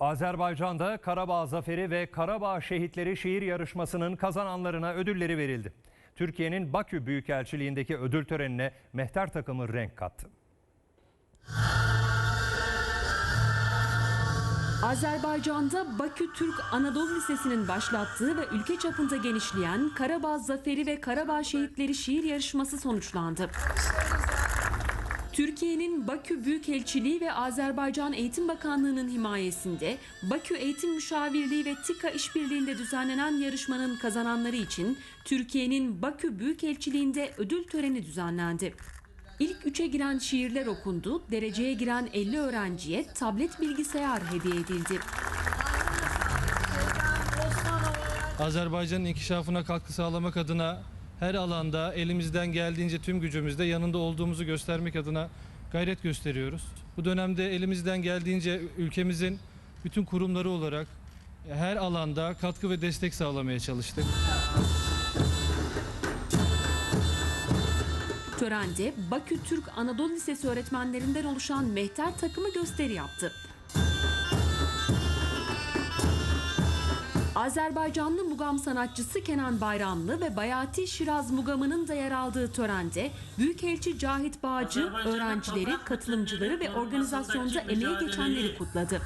Azerbaycan'da Karabağ Zaferi ve Karabağ Şehitleri şiir yarışmasının kazananlarına ödülleri verildi. Türkiye'nin Bakü Büyükelçiliğindeki ödül törenine mehter takımı renk kattı. Azerbaycan'da Bakü Türk Anadolu Lisesi'nin başlattığı ve ülke çapında genişleyen Karabağ Zaferi ve Karabağ Şehitleri şiir yarışması sonuçlandı. Türkiye'nin Bakü Büyükelçiliği ve Azerbaycan Eğitim Bakanlığı'nın himayesinde Bakü Eğitim Müşavirliği ve TİKA işbirliğinde düzenlenen yarışmanın kazananları için Türkiye'nin Bakü Büyükelçiliğinde ödül töreni düzenlendi. İlk üçe giren şiirler okundu, dereceye giren 50 öğrenciye tablet bilgisayar hediye edildi. Azerbaycan'ın inkişafına katkı sağlamak adına her alanda elimizden geldiğince tüm gücümüzle yanında olduğumuzu göstermek adına gayret gösteriyoruz. Bu dönemde elimizden geldiğince ülkemizin bütün kurumları olarak her alanda katkı ve destek sağlamaya çalıştık. Törende Bakü Türk Anadolu Lisesi öğretmenlerinden oluşan mehter takımı gösteri yaptı. Azerbaycanlı mugam sanatçısı Kenan Bayramlı ve Bayati Şiraz Mugamı'nın da yer aldığı törende Büyükelçi Cahit Bağcı öğrencileri, katılımcıları ve organizasyonda emeği geçenleri kutladı.